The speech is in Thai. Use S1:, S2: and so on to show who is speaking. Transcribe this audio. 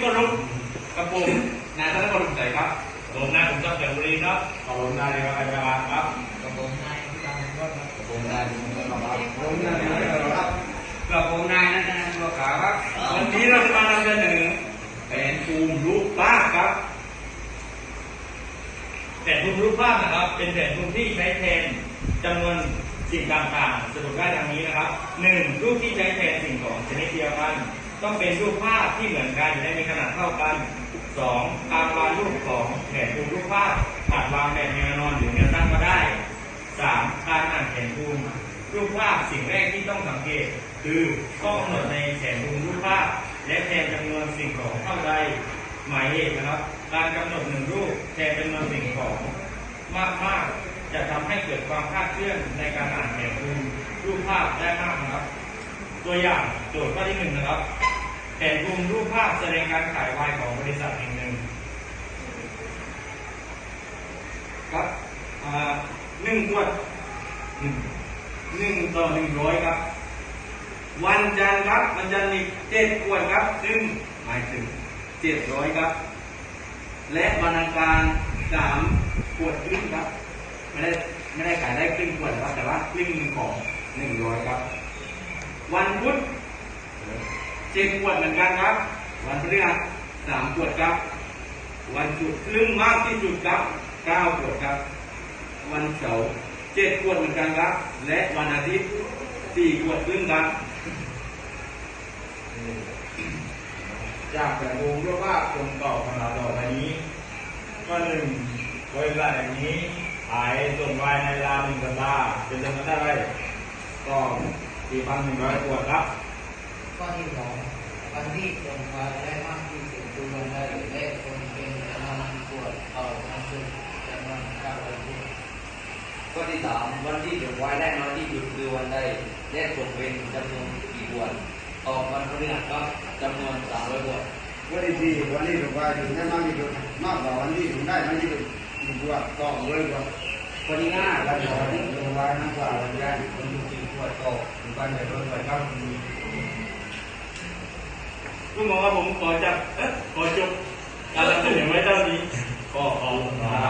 S1: เคารพกับผมนายธนกรอุ่นใจครับผมนายผมจับแสงบุรีครับ
S2: ขอบคุณนายครับอาจารย์ครับ
S3: กับผมนายพิการเงินก้อนครับ
S2: ผมนายผมครับผมนายครับ
S3: กับผมนายนัทนันบัวขาวครับ
S1: วันนี้เราจะมานำเสนอแผนภูมิรูปภาพครับแผนภูมิรูปภาพนะครับ เป็นแผนภูมิที่ใช้แทนจำนวนสิ่งต่างๆสรุปได้ดังนี้นะครับหนึ่งรูปที่ใช้แทนสิ่งของชนิดเดียวกัน ต้องเป็นรูปภาพที่เหมือนกันและมีขนาดเท่ากันสองการวาดรูปของแผนภูมิรูปภาพอาจวางแบบแนวนอนหรือแนวตั้งก็ได้สามการอ่านแผนภูมิรูปภาพสิ่งแรกที่ต้องสังเกต คือข้อกำหนดในแผนภูมิรูปภาพ และแทนจำนวนสิ่งของเท่าใดหมายเหตุนะครับ การกำหนดหนึ่งรูปแทนจำนวนสิ่งของมากมากๆจะทำให้เกิดความคลาดเคลื่อนในการอ่านแผนภูมิรูปภาพได้มากนะครับ ตัวอย่างโจทย์ข้อที่หนึ่งนะครับ แผนภูมิรูปภาพแสดงการขายวายของบริษัทแห่งหนึ่งครับหนึ่งขวดหนึ่งหนึ่งต่อหนึ่งร้อยครับ วันจันทร์ครับวันจันทร์อีกเจ็ดขวดครับ ซึ่งหมายถึงเจ็ดร้อยครับ และวันอังคารสามขวดครึ่งครับ ไม่ได้ไม่ได้ขายได้ครึ่งขวดนะครับแต่ว่าครึ่งหนึ่งของหนึ่งร้อยครับ วันพุธ เจ็ดขวดเหมือนกันครับ วันพฤหัสสามขวดครับ วันศุกร์ครึ่งมากที่สุดครับเก้าขวดครับ วันเสาร์เจ็ดขวดเหมือนกันครับ และวันอาทิตย์สี่ขวดครึ่งครับ
S2: จากแผนภูมิรูปภาพตรงต่อขนาดต่อไปนี้ก็หนึ่งบริษัทแห่งนี้ขายส่งไวน์ในเวลาหนึ่งสัปดาห์เป็นจำนวนเท่าไหรก็สี่พันหนึ่งร้อยขวดครับ
S3: ข้อที่สองวันที่ตรงวันได้มากที่สุดคือวันใดและคนเป็นจำนวนขวดต่อวันศุกร์จำนวนเก้าร้อยขวด
S4: ข้อที่สามวันที่ถูกไว้ได้น้อยที่สุดคือวันใดและตกเป็นจำนวนกี่ขวดออกวันพฤหัสก็จำนวนสามร้อยขวด
S5: วันที่สี่วันที่ถูกว่าถึงได้มากที่สุดมากกว่าวันที่ถูกได้มากที่สุดดีกว่ก็เลยกว่าวันที่ห้าวันที่วันที่ถูกว่ามากกว่าวันที่
S4: คนทุกสี่ขวดก็ถึงวันเดือนรถไฟเข้ามี
S1: คุณหมอครับผมขอจับเอ๊ะขอจบการนำเสนอไว้เท่านี้
S2: ก็ขอบคุณครับ